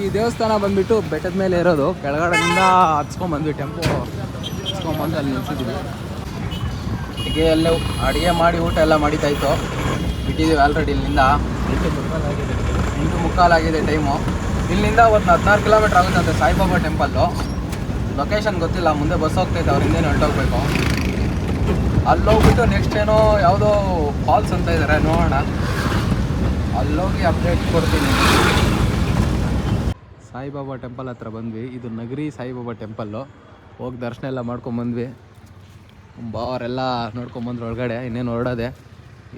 ಈ ದೇವಸ್ಥಾನ ಬಂದ್ಬಿಟ್ಟು ಬೆಟ್ಟದ ಮೇಲೆ ಇರೋದು. ಕೆಳಗಡೆಯಿಂದ ಹತ್ಸ್ಕೊಂಡ್ ಬಂದ್ವಿ, ಟೆಂಪೋ ಹತ್ಸ್ಕೊಂಬಂದು ಅಲ್ಲಿ ನಿಲ್ಸಿದ್ವಿ. ಅಡುಗೆ ಎಲ್ಲ ಅಡುಗೆ ಮಾಡಿ ಊಟ ಎಲ್ಲ ಮಾಡಿತಾಯ್ತು ಬಿಟ್ಟಿದ್ದೀವಿ ಆಲ್ರೆಡಿ ಇಲ್ಲಿಂದ. ಎಂಟು ಮುಕ್ಕಾಲಾಗಿದೆ ಟೈಮು ಇಲ್ಲಿಂದ ಒಂದು ಹದಿನಾರು ಕಿಲೋಮೀಟ್ರ್ ಅಂತ ಸಾಯಿಬಾಬಾ ಟೆಂಪಲ್ಲು ಲೊಕೇಶನ್ ಗೊತ್ತಿಲ್ಲ, ಮುಂದೆ ಬಸ್ ಹೋಗ್ತೈತೆ ಅವ್ರ ಹಿಂದೆ ಅಲ್ಲಿ ಹೋಗ್ಬಿಟ್ಟು ನೆಕ್ಸ್ಟ್ ಏನೋ ಯಾವುದೋ ಫಾಲ್ಸ್ ಅಂತ ಇದ್ದಾರೆ ನೋಡೋಣ. ಅಲ್ಲೋಗಿ ಅಪ್ಡೇಟ್ ಕೊಡ್ತೀನಿ. ಸಾಯಿಬಾಬಾ ಟೆಂಪಲ್ ಹತ್ರ ಬಂದ್ವಿ. ಇದು ನಗರಿ ಸಾಯಿಬಾಬಾ ಟೆಂಪಲ್ಲು. ಹೋಗಿ ದರ್ಶನ ಎಲ್ಲ ಮಾಡ್ಕೊಂಬಂದ್ವಿ ಬಾವರೆಲ್ಲ ನೋಡ್ಕೊಂಬಂದ್ರು ಒಳಗಡೆ, ಇನ್ನೇನು ಹೊರಡೋದೆ.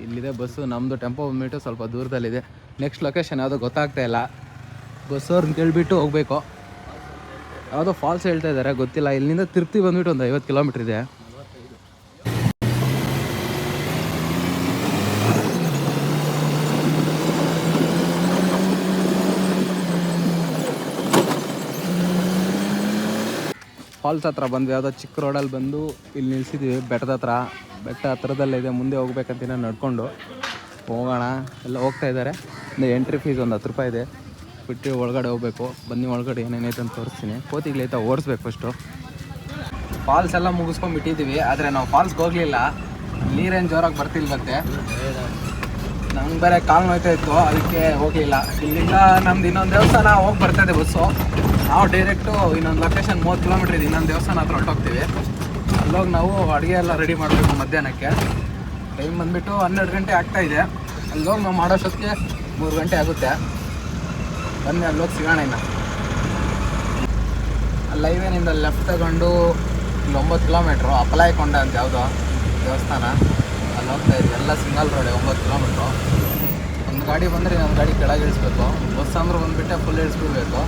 ಇಲ್ಲಿದೆ ಬಸ್ಸು ನಮ್ಮದು ಟೆಂಪೋ ಬಂದ್ಬಿಟ್ಟು ಸ್ವಲ್ಪ ದೂರದಲ್ಲಿದೆ. ನೆಕ್ಸ್ಟ್ ಲೊಕೇಶನ್ ಯಾವುದೋ ಗೊತ್ತಾಗ್ತಾ ಇಲ್ಲ. ಬಸ್ಸವ್ರನ್ನ ಕೇಳಿಬಿಟ್ಟು ಹೋಗಬೇಕು. ಯಾವುದೋ ಫಾಲ್ಸ್ ಹೇಳ್ತಾ ಇದ್ದಾರೆ ಗೊತ್ತಿಲ್ಲ. ಇಲ್ಲಿಂದ ತಿರುಪ್ತಿ ಬಂದ್ಬಿಟ್ಟು ಒಂದು ಐವತ್ತು ಕಿಲೋಮೀಟ್ರ್ ಇದೆ. ಫಾಲ್ಸ್ ಹತ್ರ ಬಂದ್ವಿ. ಯಾವುದೋ ಚಿಕ್ಕ ರೋಡಲ್ಲಿ ಬಂದು ಇಲ್ಲಿ ನಿಲ್ಸಿದ್ವಿ. ಬೆಟ್ಟದ ಹತ್ರ. ಬೆಟ್ಟ ಹತ್ರದಲ್ಲಿದೆ ಮುಂದೆ ಹೋಗ್ಬೇಕಂತ ನಡ್ಕೊಂಡು ಹೋಗೋಣ. ಎಲ್ಲ ಹೋಗ್ತಾ ಇದ್ದಾರೆ. ಒಂದು ಎಂಟ್ರಿ ಫೀಸ್ ಒಂದು ಹತ್ತು ರೂಪಾಯಿ ಇದೆ. ಬಿಟ್ಟು ಒಳಗಡೆ ಹೋಗ್ಬೇಕು. ಬನ್ನಿ ಒಳಗಡೆ ಏನೇನೈತೆ ಅಂತ ತೋರಿಸ್ತೀನಿ. ಕೋತಿಗಳೈತೆ ಓಡಿಸ್ಬೇಕು ಫಸ್ಟು ಫಾಲ್ಸ್ ಎಲ್ಲ ಮುಗಿಸ್ಕೊಂಡ್ಬಿಟ್ಟಿದ್ದೀವಿ. ಆದರೆ ನಾವು ಫಾಲ್ಸ್ಗೆ ಹೋಗಲಿಲ್ಲ. ನೀರೇನು ಜೋರಾಗಿ ಬರ್ತಿಲ್ವಂತೆ. ನಮ್ಗೆ ಬೇರೆ ಕಾಲು ನೋಯ್ತಾ ಇತ್ತು. ಅದಕ್ಕೆ ಹೋಗಲಿಲ್ಲ. ಇಲ್ಲಿಂದ ನಮ್ದು ಇನ್ನೊಂದು ದೇವಸ್ಥಾನ ಹೋಗಿ ಬರ್ತದೆ ಬಸ್ಸು. ನಾವು ಡೈರೆಕ್ಟು ಇನ್ನೊಂದು ಲೊಕೇಶನ್ ಮೂವತ್ತು ಕಿಲೋಮೀಟ್ರ್ ಇದೆ, ಇನ್ನೊಂದು ದೇವಸ್ಥಾನ ಹತ್ರ ಹೊರಟೋಗ್ತೀವಿ. ಅಲ್ಲೋಗಿ ನಾವು ಅಡುಗೆ ಎಲ್ಲ ರೆಡಿ ಮಾಡಬೇಕು ಮಧ್ಯಾಹ್ನಕ್ಕೆ. ಟೈಮ್ ಬಂದುಬಿಟ್ಟು ಹನ್ನೆರಡು ಗಂಟೆ ಆಗ್ತಾ ಇದೆ. ಅಲ್ಲೋಗಿ ನಾವು ಮಾಡೋಷ್ಟೊತ್ತಿಗೆ ಮೂರು ಗಂಟೆ ಆಗುತ್ತೆ. ಬನ್ನಿ, ಅಲ್ಲೋಗಿ ಸಿಗೋಣ ಇನ್ನು. ಅಲ್ಲಿ ಹೈವೇನಿಂದ ಲೆಫ್ಟ್ ತಗೊಂಡು ಇಲ್ಲಿ ಒಂಬತ್ತು ಕಿಲೋಮೀಟ್ರು ಅಪಲಾಯ್ಕೊಂಡ ಅಂತ ಯಾವುದೋ ದೇವಸ್ಥಾನ. ಅಲ್ಲಿ ಹೋಗ್ತಾ ಇದ್ವಿ, ಎಲ್ಲ ಸಿಂಗಲ್ ರೋಡೆ ಒಂಬತ್ತು ಕಿಲೋಮೀಟ್ರು ಒಂದು ಗಾಡಿ ಬಂದರೆ ಇನ್ನೊಂದು ಗಾಡಿ ಕೆಳಗೆ ಇಳಿಸ್ಬೇಕು. ಬಸ್ ಅಂದ್ರೆ ಬಂದುಬಿಟ್ಟೆ ಫುಲ್ ಇಳಿಸ್ಬಿಡ್ಬೇಕು.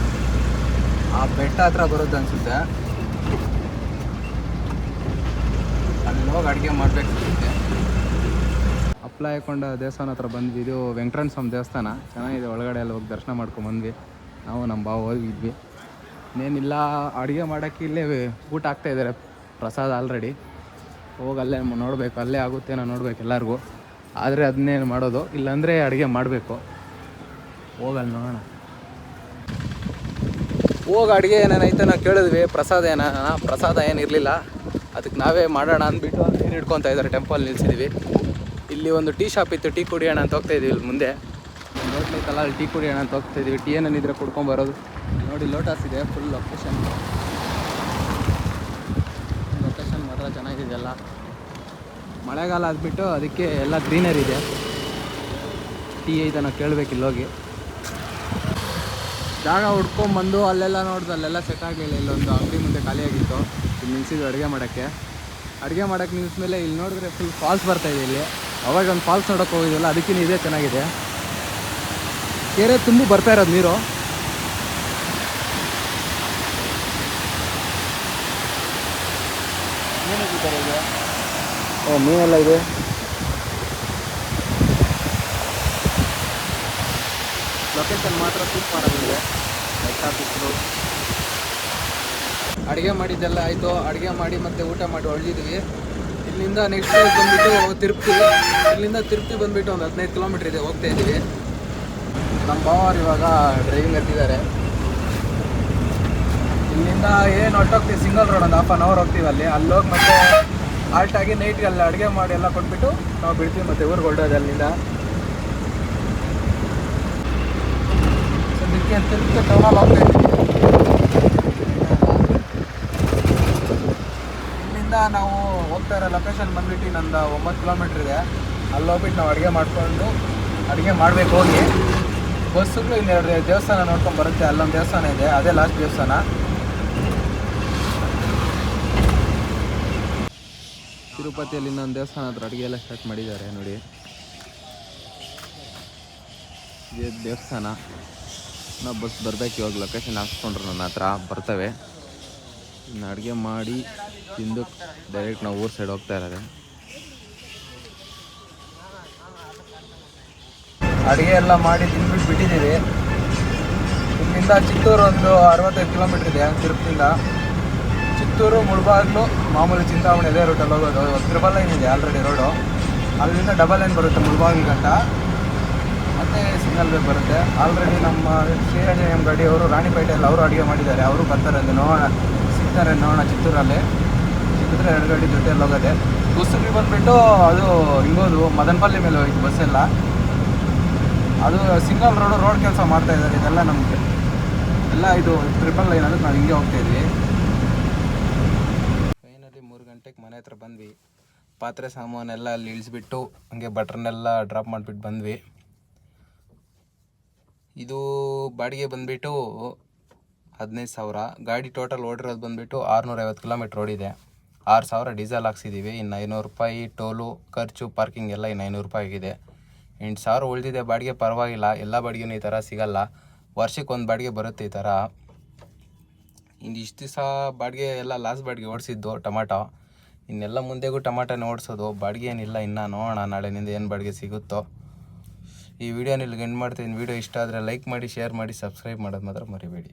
ಆ ಬೆಟ್ಟ ಹತ್ರ ಬರುತ್ತೆ ಅನ್ಸುತ್ತೆ. ಅಲ್ಲಿ ಹೋಗಿ ಅಡುಗೆ ಮಾಡಬೇಕು ಅಪ್ಲೈ ಹಾಕೊಂಡ ದೇವಸ್ಥಾನ ಹತ್ರ ಬಂದ್ವಿ. ಇದು ವೆಂಕಟರಣ ಸ್ವಾಮಿ ದೇವಸ್ಥಾನ. ಚೆನ್ನಾಗಿದೆ. ಒಳಗಡೆ ಎಲ್ಲ ಹೋಗಿ ದರ್ಶನ ಮಾಡ್ಕೊಂಡು ಬಂದ್ವಿ. ನಾವು ನಮ್ಮ ಬಾವು ಹೋಗಿದ್ವಿ. ಇನ್ನೇನಿಲ್ಲ, ಅಡುಗೆ ಮಾಡೋಕ್ಕೆ ಇಲ್ಲೇ ಊಟ ಆಗ್ತಾ ಇದ್ದಾರೆ. ಪ್ರಸಾದ ಆಲ್ರೆಡಿ ಹೋಗಿ ಅಲ್ಲೇ ನೋಡಬೇಕು. ಅಲ್ಲೇ ಆಗುತ್ತೇನೋ ನೋಡ್ಬೇಕು ಎಲ್ಲರಿಗೂ. ಆದರೆ ಅದನ್ನೇನು ಮಾಡೋದು? ಇಲ್ಲಾಂದರೆ ಅಡುಗೆ ಮಾಡಬೇಕು. ಹೋಗಲ್ಲ ನೋಡೋಣ. ಹೋಗಿ ಅಡುಗೆ ಏನೇನೈತೆ ನಾವು ಕೇಳಿದ್ವಿ. ಪ್ರಸಾದ ಏನ ಪ್ರಸಾದ ಏನಿರಲಿಲ್ಲ ಅದಕ್ಕೆ ನಾವೇ ಮಾಡೋಣ ಅಂದ್ಬಿಟ್ಟು ಏನು ಹಿಡ್ಕೊತಾ ಇದ್ದಾರೆ ಟೆಂಪಲ್ ನಿಲ್ಲಿಸಿದ್ವಿ ಇಲ್ಲಿ ಒಂದು ಟೀ ಶಾಪ್ ಇತ್ತು, ಟೀ ಕುಡಿಯೋಣ ಅಂತ ಹೋಗ್ತಾ ಇದೀವಿ ಇಲ್ಲಿ ಮುಂದೆ. ಲೋಟ ಐತಲ್ಲ ಅಲ್ಲಿ ಟೀ ಕುಡಿಯೋಣ ಅಂತ ಹೋಗ್ತಾ ಇದೀವಿ. ಟೀ ಏನೇನಿದ್ರೆ ಕುಡ್ಕೊಂಬರೋದು ನೋಡಿ, ಲೋಟಸ್ ಇದೆ ಫುಲ್ ಲೊಕೇಶನ್ ಲೊಕೇಶನ್ ಮಾತ್ರ ಚೆನ್ನಾಗಿದೆಯಲ್ಲ. ಮಳೆಗಾಲ ಆದ್ಬಿಟ್ಟು ಅದಕ್ಕೆ ಎಲ್ಲ ಗ್ರೀನರಿ ಇದೆ. ಟೀ ಐತೆ ನಾವು ಕೇಳಬೇಕು ಇಲ್ಲೋಗಿ. ಜಾಗ ಹುಡ್ಕೊಂಬಂದು ಅಲ್ಲೆಲ್ಲ ನೋಡ್ದು ಅಲ್ಲೆಲ್ಲ ಸೆಟ್ ಆಗಲಿಲ್ಲ ಇಲ್ಲೊಂದು ಅಂಗಡಿ ಮುಂದೆ ಖಾಲಿಯಾಗಿತ್ತು ಇಲ್ಲಿ ನಿಲ್ಸಿದ್ವಿ ಅಡುಗೆ ಮಾಡೋಕ್ಕೆ. ಅಡುಗೆ ಮಾಡೋಕ್ಕೆ ನಿಲ್ಸ್ಮೇಲೆ ಇಲ್ಲಿ ನೋಡಿದ್ರೆ ಫುಲ್ ಫಾಲ್ಸ್ ಬರ್ತಾ ಇದೆ ಇಲ್ಲಿ. ಅವಾಗ ಒಂದು ಫಾಲ್ಸ್ ನೋಡೋಕೆ ಹೋಗಿದ್ವಲ್ಲ ಅದಕ್ಕಿಂತ ಇದೇ ಚೆನ್ನಾಗಿದೆ. ಕೆರೆ ತುಂಬಿ ಬರ್ತಾ ಇರೋದು ನೀರು. ಓ ಮೀನೆಲ್ಲ ಇದೆ. ಲೊಕೇಶನ್ ಮಾತ್ರ ಸೂಪರ್ ಆಗಿದೆ ಬೆಟ್ಟ ಬಿಸಿಲು ಅಡುಗೆ ಮಾಡಿದ್ದೆಲ್ಲ ಆಯಿತು. ಅಡುಗೆ ಮಾಡಿ ಮತ್ತೆ ಊಟ ಮಾಡಿ ಹೊಳ್ದಿದ್ವಿ ಇಲ್ಲಿಂದ ನೆಕ್ಸ್ಟ್ ಬಂದುಬಿಟ್ಟು ತಿರುಪ್ತಿ. ಇಲ್ಲಿಂದ ತಿರುಪ್ತಿ ಬಂದುಬಿಟ್ಟು ಒಂದು ಹದಿನೈದು ಕಿಲೋಮೀಟ್ರ್ ಇದೆ ಹೋಗ್ತಾ ಇದ್ದೀವಿ. ನಮ್ಮ ಬಾವರು ಇವಾಗ ಡ್ರೈವಿಂಗ್ ಎತ್ತಿದ್ದಾರೆ ಇಲ್ಲಿಂದ ಏನು ಹೊಟ್ಟೋಗ್ತೀವಿ ಸಿಂಗಲ್ ರೋಡ್ ಒಂದು ಹಾಫ್ ಆನ್ ಅವರ್ ಹೋಗ್ತೀವಿ ಅಲ್ಲಿ. ಅಲ್ಲಿ ಹೋಗಿ ಮತ್ತೆ ಹಾಲ್ಟಾಗಿ ನೈಟ್ಗೆ ಅಲ್ಲಿ ಅಡುಗೆ ಮಾಡಿ ಎಲ್ಲ ಕೊಟ್ಬಿಟ್ಟು ನಾವು ಬಿಡ್ತೀವಿ ಮತ್ತೆ ಊರಿಗೆ ಹೊರಡೋದು ಅಲ್ಲಿಂದ. ಸದ್ಯಕ್ಕೆ ತಿರುಪತಿ ಟೌನಲ್ಲಿ ಹೋಗ್ತಾ ಇಲ್ಲಿಂದ ನಾವು ಹೋಗ್ತಾ ಇರೋ ಲೊಕೇಶನ್ ಬಂದ್ಬಿಟ್ಟು ನಂದು ಒಂಬತ್ತು ಕಿಲೋಮೀಟ್ರ್ ಇದೆ. ಅಲ್ಲಿ ಹೋಗ್ಬಿಟ್ಟು ನಾವು ಅಡುಗೆ ಮಾಡಿಕೊಂಡು, ಅಡುಗೆ ಮಾಡಬೇಕು ಹೋಗಿ. ಬಸ್ಸುಗಳು ಇಲ್ಲಿ ದೇವಸ್ಥಾನ ನೋಡ್ಕೊಂಡು ಬರುತ್ತೆ, ಅಲ್ಲೊಂದು ದೇವಸ್ಥಾನ ಇದೆ, ಅದೇ ಲಾಸ್ಟ್ ದೇವಸ್ಥಾನ. ತಿರುಪತಿಯಲ್ಲಿ ಇನ್ನೊಂದು ದೇವಸ್ಥಾನ ಹತ್ರ ಅಡುಗೆ ಎಲ್ಲ ಸ್ಟಾರ್ಟ್ ಮಾಡಿದ್ದಾರೆ ನೋಡಿ. ದೇವಸ್ಥಾನ. ನಾವು ಬಸ್ ಬರ್ಬೇಕು, ಇವಾಗ ಲೊಕೇಶನ್ ಹಾಕ್ಸ್ಕೊಂಡ್ರು ನನ್ನ ಹತ್ರ, ಬರ್ತವೆ. ಇನ್ನು ಅಡುಗೆ ಮಾಡಿ ತಿಂದು ಡೈರೆಕ್ಟ್ ನಾವು ಊರ್ ಸೈಡ್ ಹೋಗ್ತಾ ಇರೋದೆ. ಅಡುಗೆ ಎಲ್ಲ ಮಾಡಿ ತಿಂದ್ಬಿಟ್ಟು ಬಿಟ್ಟಿದ್ದೀವಿ. ಇಲ್ಲಿಂದ ಚಿತ್ತೂರು ಒಂದು ಅರವತ್ತೈದು ಕಿಲೋಮೀಟ್ರ್ ಇದೆ ತಿರುಪತಿಯಿಂದ. ಚಿತ್ತೂರು, ಮುಳಬಾಗ್ಲು, ಮಾಮೂಲಿ ಚಿಂತಾಮಣಿ ಅದೇ ರೂಟಲ್ಲಿ ಹೋಗೋದು. ತಿರುಬಲ್ ಲೈನ್ ಇದೆ ಆಲ್ರೆಡಿ ರೋಡು ಅಲ್ಲಿಂದ ಡಬಲ್ ಲೈನ್ ಬರುತ್ತೆ ಮುಳಬಾಗ್ಲು ಗಂಟ. ಸಿಗ್ನಲ್ ಸಿಂಗಲ್ ವೇ ಬರುತ್ತೆ. ಆಲ್ರೆಡಿ ನಮ್ಮ ಶ್ರೀರಂಜನಿಯಂ ಗಾಡಿ ಅವರು ರಾಣಿಪೇಟೆಯಲ್ಲಿ ಅವರು ಅಡುಗೆ ಮಾಡಿದ್ದಾರೆ. ಅವರು ಬರ್ತಾರೆ ಅಲ್ಲಿ ನೋಡೋಣ, ಸಿಗ್ತಾರೆ ನೋಡೋಣ ಚಿತ್ತೂರಲ್ಲಿ. ಸಿಕ್ಕಿದ್ರೆ ಎರಡು ಗಾಡಿ ಜೊತೆಯಲ್ಲಿ ಹೋಗೋದೆ. ಕುಸುಬಿ ಬಂದುಬಿಟ್ಟು ಅದು ಹಿಂಗೋದು, ಮದನಪಲ್ಲಿ ಮೇಲೆ ಹೋಯ್ತು ಬಸ್ಸೆಲ್ಲ ಅದು ಸಿಂಗಲ್ ರೋಡು ರೋಡ್ ಕೆಲಸ ಮಾಡ್ತಾ ಇದ್ದಾರೆ. ಇದೆಲ್ಲ ನಮಗೆ. ಎಲ್ಲ ಇದು ಟ್ರಿಪಲ್ ಲೈನ್ ಅದಕ್ಕೆ ನಾವು ಹಿಂಗೆ ಹೋಗ್ತಾ ಇದ್ವಿ. ಫೈನಲಿ ಮೂರು ಗಂಟೆಗೆ ಮನೆ ಹತ್ರ ಬಂದ್ವಿ. ಪಾತ್ರೆ ಸಾಮಾನೆಲ್ಲ ಅಲ್ಲಿ ಇಳಿಸ್ಬಿಟ್ಟು, ಹಂಗೆ ಬಟ್ರನ್ನೆಲ್ಲ ಡ್ರಾಪ್ ಮಾಡಿಬಿಟ್ಟು ಬಂದ್ವಿ. ಇದು ಬಾಡಿಗೆ ಬಂದುಬಿಟ್ಟು ಹದಿನೈದು ಸಾವಿರ. ಗಾಡಿ ಟೋಟಲ್ ಓಡಿರೋದು ಬಂದುಬಿಟ್ಟು ಆರುನೂರೈವತ್ತು ಕಿಲೋಮೀಟ್ರ್ ಓಡಿದೆ. ಆರು ಸಾವಿರ ಡೀಸೆಲ್ ಹಾಕ್ಸಿದ್ದೀವಿ ಇನ್ನು ಐನೂರು ರೂಪಾಯಿ ಟೋಲು, ಖರ್ಚು ಪಾರ್ಕಿಂಗ್ ಎಲ್ಲ ಇನ್ನು ಐನೂರು ರೂಪಾಯಿ ಆಗಿದೆ. ಎಂಟು ಸಾವಿರ ಉಳಿದಿದೆ. ಬಾಡಿಗೆ ಪರವಾಗಿಲ್ಲ. ಎಲ್ಲ ಬಾಡಿಗೆನೂ ಈ ಥರ ಸಿಗಲ್ಲ. ವರ್ಷಕ್ಕೆ ಒಂದು ಬಾಡಿಗೆ ಬರುತ್ತೆ ಈ ಥರ. ಇನ್ನು ಇಷ್ಟು ದಿವಸ ಬಾಡಿಗೆ ಎಲ್ಲ ಲಾಸ್ಟ್ ಬಾಡಿಗೆ ಓಡಿಸಿದ್ದು ಟೊಮಾಟೊ. ಇನ್ನೆಲ್ಲ ಮುಂದೆಗೂ ಟೊಮಾಟೊನ ಓಡಿಸೋದು. ಬಾಡಿಗೆ ಏನಿಲ್ಲ ಇನ್ನು. ನೋಡೋಣ ನಾಳೆನಿಂದ ಏನು ಬಾಡಿಗೆ ಸಿಗುತ್ತೋ. ಈ ವಿಡಿಯೋನ ಇಲ್ಲಿಗೆ ಎಂಡ್ ಮಾಡ್ತೀನಿ ವಿಡಿಯೋ ಇಷ್ಟ ಆದರೆ ಲೈಕ್ ಮಾಡಿ ಶೇರ್ ಮಾಡಿ ಸಬ್ಸ್ಕ್ರೈಬ್ ಮಾಡೋದು ಮಾತ್ರ ಮರಿಬೇಡಿ.